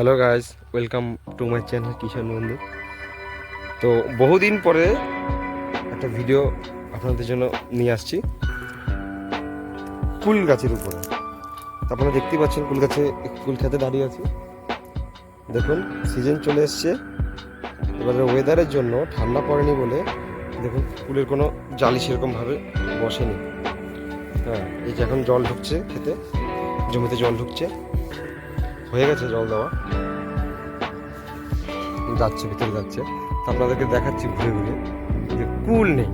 Hello guys welcome to my channel কিষাণ বন্ধু তো বহুদিন পরে একটা ভিডিও আপনাদের জন্য নিয়ে আসছি। কুল গাছের উপরে। আপনারা দেখতেই পাচ্ছেন কুল গাছে কুল খেতে দাঁড়িয়ে আছি। দেখুন সিজন চলে এসছে। এবারে ওয়েদারের জন্য ঠান্ডা পড়েনি বলে দেখুন কুলের কোনো জালি সেরকমভাবে বসেনি। হ্যাঁ এই যে এখন জল ঢুকছে খেতে। জমিতে জল ঢুকছে। হয়ে গেছে জল দেওয়া। যাচ্ছে, ভিতরে যাচ্ছে। আপনাদেরকে দেখাচ্ছি ঘুরে ঘুরে। যে কুল নেই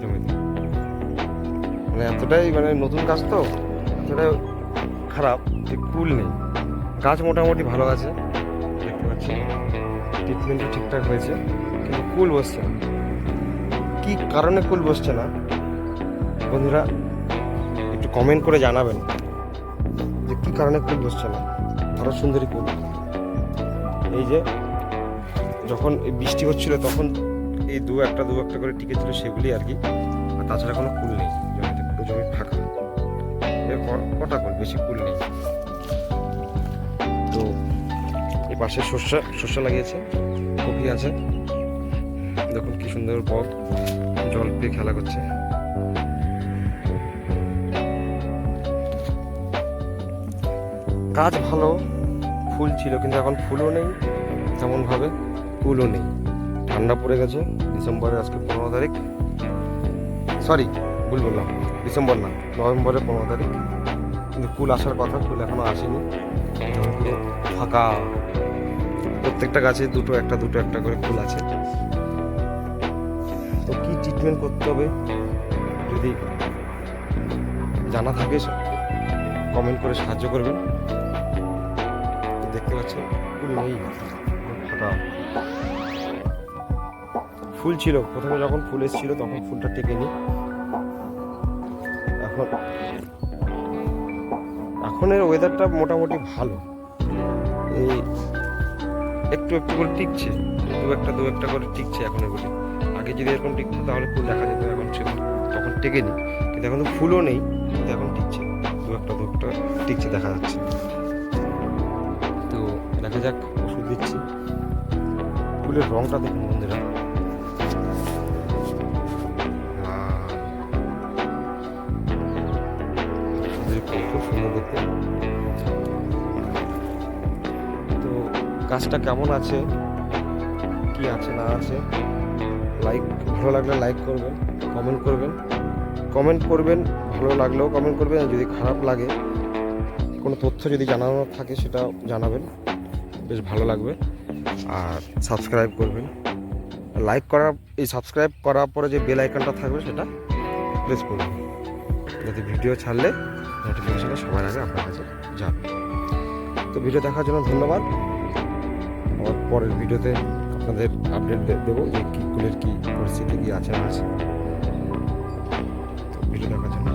জমিতে। মানে এতটাই মানে নতুন গাছ তো, এতটাই খারাপ যে কুল নেই। গাছ মোটামুটি ভালো আছে, দেখতে পাচ্ছি। ট্রিটমেন্টও ঠিকঠাক হয়েছে, কিন্তু কুল বসছে না। কী কারণে কুল বসছে না? বন্ধুরা, একটু কমেন্ট করে জানাবেন যে কী কারণে কুল বসছে না। আরও সুন্দরী কুল এই যে, যখন বৃষ্টি হচ্ছিল তখন এই দু একটা দু একটা করে টিকে ছিল সেগুলি আর কি। আর তাছাড়া কোনো কুল নেই, জমিতে পুরো জমি ফাঁকা। কটা কুল? বেশি কুল নেই। তো এই পাশে শস্য শস্য লাগিয়েছে, কপি আছে। দেখুন কি সুন্দর পথ জল পেয়ে খেলা করছে। গাছ ভালো, ফুল ছিল, কিন্তু এখন ফুলও নেই, তেমনভাবে ফুলও নেই। ঠান্ডা পড়ে গেছে, ডিসেম্বরের আজকে পনেরো তারিখ। সরি, ভুল বললাম, ডিসেম্বর না, নভেম্বরের পনেরো তারিখ। কিন্তু ফুল আসার কথা, ফুল এখনও আসেনি। ফাঁকা। প্রত্যেকটা গাছে দুটো একটা দুটো একটা করে ফুল আছে। তো কি ট্রিটমেন্ট করতে হবে? যদি জানা থাকে কমেন্ট করে সাহায্য করবেন। পাচ্ছেন ফুল নেই ফুল ছিল। প্রথমে যখন ফুল এসেছিল তখন ফুলটা টেকে টেকেনি এখন এখনের ওয়েদারটা মোটামুটি ভালো। এই একটু একটু করে টিকছে। দু একটা দু একটা করে টিকছে এখন এগুলি আগে যদি এরকম টিকতো তাহলে ফুল দেখা যেত। এখন সেরকম তখন টেকেনি কিন্তু এখন তো ফুলও নেই। কিন্তু এখন টিকছে। দু একটা দু একটা টিকছে দেখা যাচ্ছে। দেখা যাক, ওষুধ দিচ্ছি। ফুলের রংটা দেখুন বন্ধুরা। খুব সুন্দর দেখতে। তো গাছটা কেমন আছে? কি আছে, না আছে? লাইক ভালো লাগলে লাইক করবেন কমেন্ট করবেন। কমেন্ট করবেন, ভালো লাগলেও কমেন্ট করবেন যদি খারাপ লাগে, কোনো তথ্য যদি জানানোর থাকে, সেটা জানাবেন। বেশ ভালো লাগবে। আর সাবস্ক্রাইব করবেন। লাইক করা, এই সাবস্ক্রাইব করার পরে যে বেল আইকনটা থাকবে সেটা প্রেস করবেন। যাতে ভিডিও ছাড়লে নোটিফিকেশানটা সবার আগে আপনার কাছে যাবে। তো ভিডিও দেখার জন্য ধন্যবাদ। আমার পরের ভিডিওতে আপনাদের আপডেট দেবো যে কী কুলের কী পরিস্থিতি, কী আছে না আছে। ভিডিও দেখার জন্য